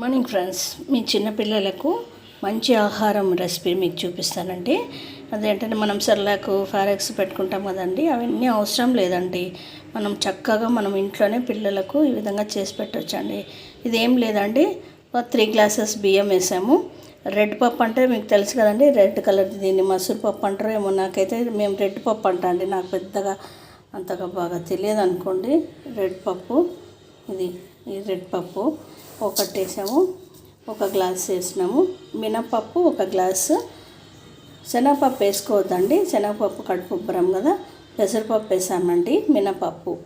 Morning friends మీ చిన్నపిల్లలకు మంచి ఆహారం రెసిపీ మీకు చూపిస్తానండి. అదేంటంటే మనం సెర్లాకు ఫారెక్స్ పెట్టుకుంటాం కదండి అవన్నీ అవసరం లేదండి. మనం చక్కగా మనం ఇంట్లోనే పిల్లలకు ఈ విధంగా చేసి పెట్టొచ్చండి. ఇదేం లేదండి త్రీ గ్లాసెస్ బియ్యం వేసాము. రెడ్ పప్పు అంటే మీకు తెలుసు కదండి రెడ్ కలర్ దీన్ని మసూర్ పప్పు అంటారు ఏమో నాకైతే మేము రెడ్ పప్పు అంటా అండి. నాకు పెద్దగా అంతగా బాగా తెలియదు అనుకోండి. రెడ్ పప్పు ఇది ఈ రెడ్ పప్పు ఒకటి వేసాము ఒక గ్లాస్ వేసినాము. మినపప్పు ఒక గ్లాసు. శనగపప్పు వేసుకోవద్దండి. శనగపప్పు కడుపు ఉబ్బరం కదా. పెసరపప్పు వేసామండి మినపప్పు.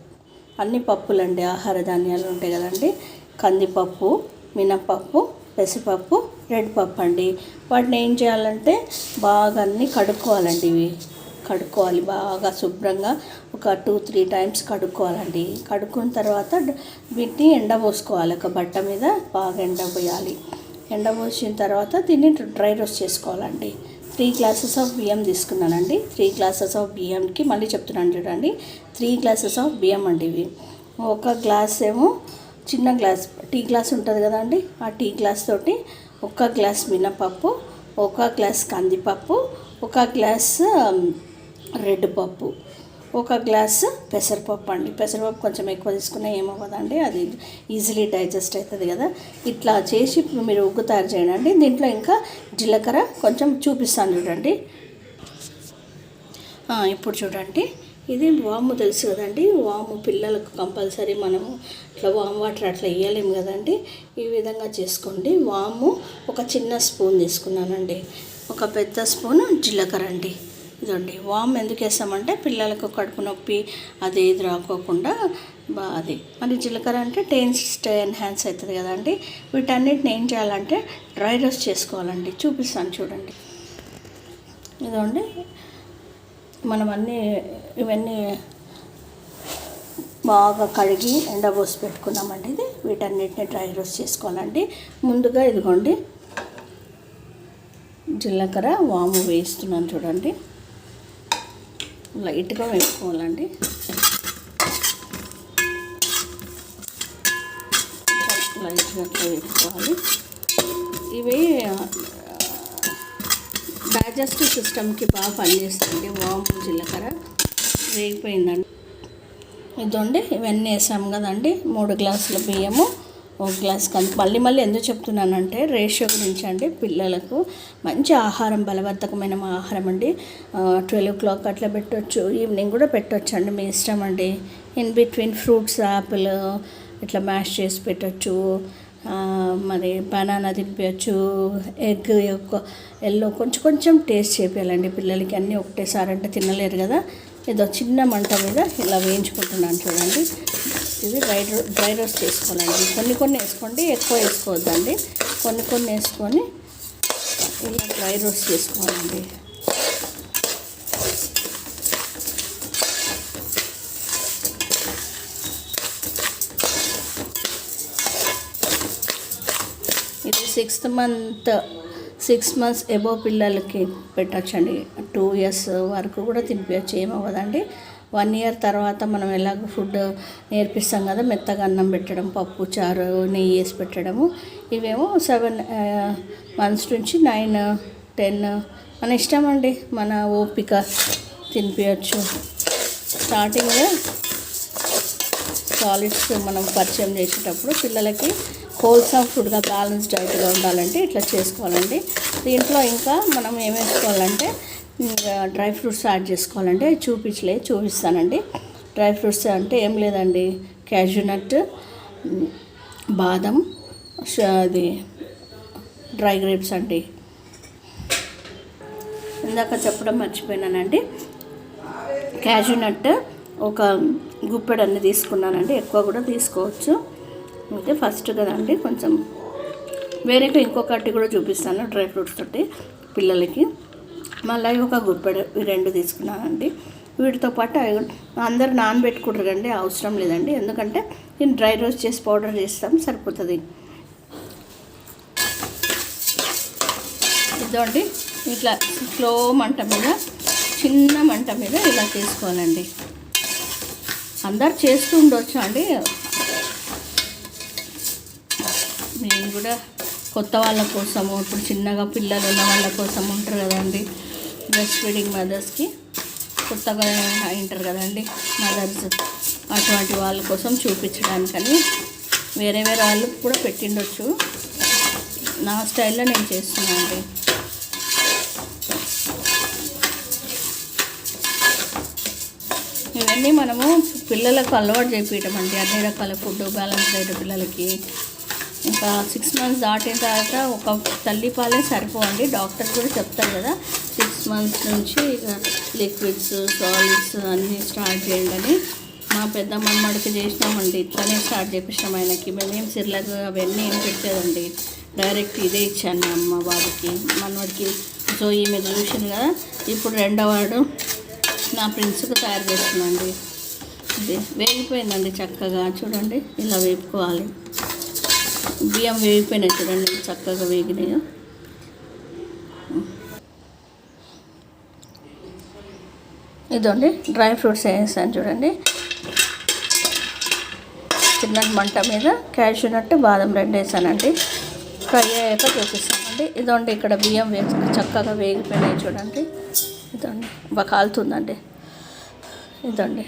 అన్ని పప్పులండి ఆహార ధాన్యాలు ఉంటాయి కదండి. కందిపప్పు మినపప్పు పెసరపప్పు రెడ్ పప్పు అండి. వాటిని ఏం చేయాలంటే బాగా అన్నీ కడుక్కోవాలండి ఇవి. కడుక్కోవాలి బాగా శుభ్రంగా. ఒక టూ త్రీ టైమ్స్ కడుక్కోవాలండి. కడుక్కున్న తర్వాత వీటిని ఎండబోసుకోవాలి ఒక బట్ట మీద బాగా ఎండబోయాలి ఎండబోసిన తర్వాత దీన్ని డ్రై రోస్ట్ చేసుకోవాలండి. త్రీ గ్లాసెస్ ఆఫ్ బియ్యం తీసుకున్నానండి. త్రీ గ్లాసెస్ ఆఫ్ బియ్యంకి మళ్ళీ చెప్తున్నాను చూడండి. త్రీ గ్లాసెస్ ఆఫ్ బియ్యం అండి ఇవి. ఒక గ్లాస్ ఏమో చిన్న గ్లాస్ టీ గ్లాస్ ఉంటుంది కదండి. ఆ టీ గ్లాస్ తోటి ఒక గ్లాస్ మినపప్పు ఒక గ్లాస్ కందిపప్పు ఒక గ్లాస్ రెడ్ పప్పు ఒక గ్లాస్ పెసరపప్పు అండి. పెసరపప్పు కొంచెం ఎక్కువ తీసుకున్నా ఏమవ్వదండి అది ఈజీలీ డైజెస్ట్ అవుతుంది కదా. ఇట్లా చేసి మీరు ఉగ్గు తయారు చేయండి. దీంట్లో ఇంకా జీలకర్ర కొంచెం చూపిస్తాను చూడండి. ఇప్పుడు చూడండి. ఇది వాము తెలుసు కదండి. వాము పిల్లలకు కంపల్సరీ మనము ఇట్లా వాము వాటర్ అట్లా వేయలేము కదండి. ఈ విధంగా చేసుకోండి. వాము ఒక చిన్న స్పూన్ తీసుకున్నానండి. ఒక పెద్ద స్పూన్ జీలకర్ర అండి. ఇదండి. వామ్ ఎందుకు వేస్తామంటే పిల్లలకు కడుపు నొప్పి అది ఇది రాకోకుండా బా అది. మరి జీలకర్ర అంటే టేస్ట్ ఎన్హాన్స్ అవుతుంది కదండి వీటన్నిటిని ఏం చేయాలంటే డ్రై రోస్ట్ చేసుకోవాలండి. చూపిస్తాను చూడండి. ఇదండి మనం అన్నీ ఇవన్నీ బాగా కడిగి ఎండబోసి పెట్టుకున్నామండి ఇది. వీటన్నిటిని డ్రై రోస్ట్ చేసుకోవాలండి. ముందుగా ఇదిగోండి. జీలకర్ర వాము వేస్తున్నాను చూడండి. లైట్గా వేసుకోవాలండి. లైట్గా అట్లా వేసుకోవాలి. ఇవి డైజెస్టివ్ సిస్టమ్కి బాగా పనిచేస్తుంది వాము జీలకర్ర వేగిపోయిందండి. ఇదండి ఇవన్నీ వేసాము కదండి. మూడు గ్లాసుల బియ్యము. ఒక గ్లాస్ కంది మళ్ళీ మళ్ళీ ఎందుకు చెప్తున్నానంటే రేషియో గురించి అండి. పిల్లలకు మంచి ఆహారం బలవర్ధకమైన ఆహారం అండి. ట్వెల్వ్ ఓ క్లాక్ అట్లా పెట్టొచ్చు. ఈవినింగ్ కూడా పెట్టవచ్చు అండి. మీ ఇష్టం అండి. ఇన్ బిట్వీన్ ఫ్రూట్స్ యాపిల్ ఇట్లా మ్యాష్ చేసి పెట్టవచ్చు మరి బనానా తినిపించచ్చు ఎగ్ యొక్క ఎల్లో కొంచెం కొంచెం టేస్ట్ చేపించాలండి పిల్లలకి. అన్నీ ఒకటేసారి అంటే తినలేరు కదా. ఏదో చిన్న మంట మీద ఇలా వేయించుకుంటున్నాను చూడండి. ఇది డ్రై డ్రై రోస్ట్ వేసుకోనండి కొన్ని కొన్ని వేసుకోండి ఎక్కువ వేసుకోవద్దండి. కొన్ని కొన్ని వేసుకొని ఇలా డ్రై రోస్ట్ చేసుకోవాలండి. ఇది sixth month six months above పిల్లలకి పెట్టచ్చండి. టూ ఇయర్స్ వరకు కూడా తినిపించచ్చు ఏమవ్వదండి. వన్ ఇయర్ తర్వాత మనం ఎలాగో ఫుడ్ నేర్పిస్తాం కదా మెత్తగా అన్నం పెట్టడం పప్పు చారు నెయ్యి వేసి పెట్టడము. ఇవేమో సెవెన్ మంత్స్ నుంచి నైన్ టెన్ మన ఇష్టం అండి మన ఓపిక తినిపించచ్చు స్టార్టింగ్లో సాలిడ్స్ మనం పరిచయం చేసేటప్పుడు పిల్లలకి హోల్సమ్ ఫుడ్గా బ్యాలెన్స్ డైట్గా ఉండాలంటే ఇట్లా చేసుకోవాలండి. దీంట్లో ఇంకా మనం ఏం వేసుకోవాలంటే డ్రై ఫ్రూట్స్ యాడ్ చేసుకోవాలంటే చూపించలే చూపిస్తానండి. డ్రై ఫ్రూట్స్ అంటే ఏం లేదండి. క్యాజూ నట్ బాదం అది డ్రై గ్రేప్స్ అండి. ఇందాక చెప్పడం మర్చిపోయినానండి. క్యాజూ నట్ ఒక గుప్పెడు అన్ని తీసుకున్నానండి. ఎక్కువ కూడా తీసుకోవచ్చు. అయితే ఫస్ట్ కదండి కొంచెం వేరేగా ఇంకొకటి కూడా చూపిస్తాను డ్రై ఫ్రూట్స్ తోటి పిల్లలకి. మళ్ళీ ఒక గుప్పెడు ఈ రెండు తీసుకున్నానండి. వీటితో పాటు అవి అందరు నానబెట్టుకుంటారు కండి అవసరం లేదండి. ఎందుకంటే నేను డ్రై రోస్ట్ చేసి పౌడర్ చేస్తాం సరిపోతుంది. ఇదండి ఇట్లా స్లో మంట మీద చిన్న మంట మీద ఇలా తీసుకోవాలండి అందరు చేస్తూ ఉండొచ్చు అండి? నేను కూడా కొత్త వాళ్ళ కోసము ఇప్పుడు చిన్నగా పిల్లలు ఉన్న వాళ్ళ కోసం ఉంటారు కదండి. బ్రెస్ట్ ఫీడింగ్ మదర్స్కి కొత్తగా ఉంటారు కదండి మదర్స్ అటువంటి వాళ్ళ కోసం చూపించడానికని వేరే వేరే వాళ్ళు కూడా పెట్టిండొచ్చు. నా స్టైల్లో నేను చేస్తున్నాను అండి. ఇవన్నీ మనము పిల్లలకు అలవాటు చేపించడం అండి అన్ని రకాల ఫుడ్ బ్యాలెన్స్ డైట్ పిల్లలకి. ఇంకా సిక్స్ మంత్స్ దాటిన తర్వాత ఒక తల్లి పాలే సరిపోవండి. డాక్టర్ కూడా చెప్తారు కదా సిక్స్ మంత్స్ నుంచి ఇక లిక్విడ్స్ సాలిడ్స్ అన్నీ స్టార్ట్ చేయండి అని మా పెద్ద మమ్మడికి చేసినామండి. ఇట్లానే స్టార్ట్ చేపించినాం ఆయనకి. మేమేం సిర్లకు అవన్నీ ఏం పెట్టేదండి డైరెక్ట్ ఇదే ఇచ్చాను మా అమ్మ బాబుకి. మనవాడికి సో ఈమె చూసింది కదా ఇప్పుడు రెండో వాడు నా ప్రిన్స్కు తయారు చేస్తున్నాండి ఇది వేగిపోయిందండి చక్కగా. చూడండి ఇలా వేపుకోవాలి. బియ్యం వేగిపోయినాయి చూడండి చక్కగా వేగినాయో. ఇదండి డ్రై ఫ్రూట్స్ వేసాను చూడండి. చిన్న మంట మీద క్యాషూ నట్టు బాదం రెండు వేసానండి. ఫ్రై అయ్యాక చూపిస్తానండి. ఇదండి ఇక్కడ బియ్యం వేసి చక్కగా వేగిపోయినాయి చూడండి. ఇదండి బాగా కాలుతుందండి. ఇదండి.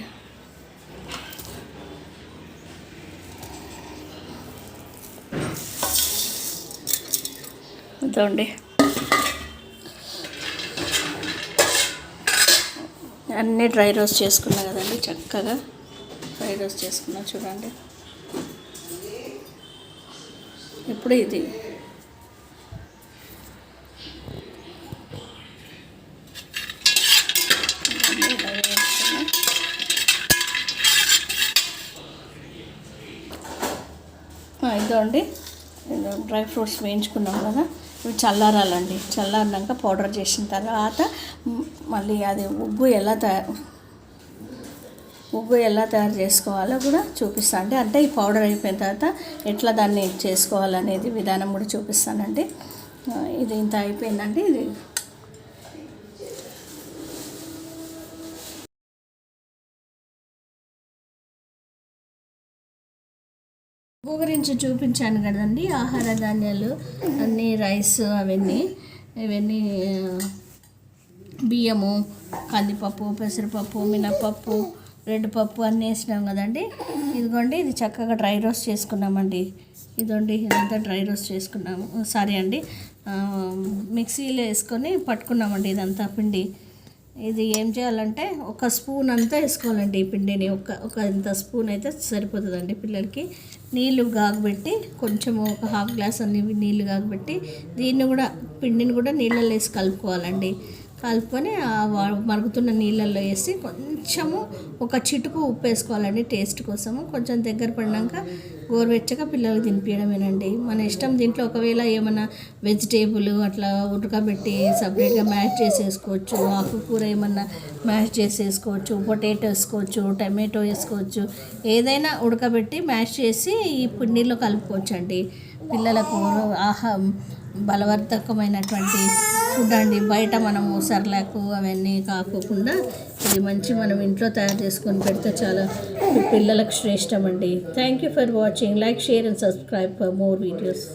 ఇదండి. అన్నీ డ్రై రోస్ట్ చేసుకున్నా కదండి చక్కగా డ్రై రోస్ట్ చేసుకున్నా చూడండి. ఇప్పుడు ఇది. ఇదో డ్రై డ్రై ఫ్రూట్స్ వేయించుకున్నాం కదా ఇవి చల్లారాలండి. చల్లారినాక పౌడర్ చేసిన తర్వాత మళ్ళీ అది ఉగ్గు ఎలా తయారు ఉగ్గు ఎలా తయారు చేసుకోవాలో కూడా చూపిస్తానండి అంటే ఈ పౌడర్ అయిపోయిన తర్వాత ఎట్లా దాన్ని చేసుకోవాలనేది విధానం కూడా చూపిస్తానండి. ఇది ఇంత అయిపోయిందండి. ఇది ఉగ్గు గురించి చూపించాను కదండి. ఆహార ధాన్యాలు అన్నీ రైస్ అవన్నీ ఇవన్నీ బియ్యము కందిపప్పు పెసరపప్పు మినపప్పు రెడ్ పప్పు అన్నీ వేసినాం కదండి. ఇదిగోండి ఇది చక్కగా డ్రై రోస్ట్ చేసుకున్నామండి. ఇదండి ఇదంతా డ్రై రోస్ట్ చేసుకున్నాము. సారీ అండి. మిక్సీలో వేసుకొని పట్టుకున్నామండి ఇదంతా పిండి. ఇది ఏం చేయాలంటే ఒక స్పూన్ అంతా వేసుకోవాలండి ఈ పిండిని. ఒక ఒక ఇంత స్పూన్ అయితే సరిపోతుందండి పిల్లలకి. నీళ్ళు గాగబెట్టి కొంచెం ఒక హాఫ్ గ్లాస్ అన్ని నీళ్ళు గాగబెట్టి దీన్ని కూడా పిండిని కూడా నీళ్ళల్లో వేసి కలుపుకోవాలండి. కలుపుకొని ఆ మరుగుతున్న నీళ్ళల్లో వేసి కొంచెము ఒక చిటుకు ఉప్పు వేసుకోవాలండి టేస్ట్ కోసము. కొంచెం దగ్గర పడినాక గోరువెచ్చగా పిల్లలకు తినిపించడమేనండి మన ఇష్టం దీంట్లో ఒకవేళ ఏమైనా వెజిటేబుల్ అట్లా ఉడకబెట్టి సపరేట్గా మ్యాష్ చేసేసుకోవచ్చు ఆకుకూర ఏమన్నా మ్యాష్ చేసేసుకోవచ్చు పొటాటో వేసుకోవచ్చు టమాటో వేసుకోవచ్చు ఏదైనా ఉడకబెట్టి మ్యాష్ చేసి ఈ పిండిలో కలుపుకోవచ్చు అండి పిల్లలకు ఆహా బలవర్ధకమైనటువంటి ఫుడ్ అండి. బయట మనము సర్లాకు అవన్నీ కాకోకుండా ఇది మంచి మనం ఇంట్లో తయారు చేసుకొని పెడితే చాలా పిల్లలకు శ్రేష్టం అండి. Thank you for watching like share and subscribe for more videos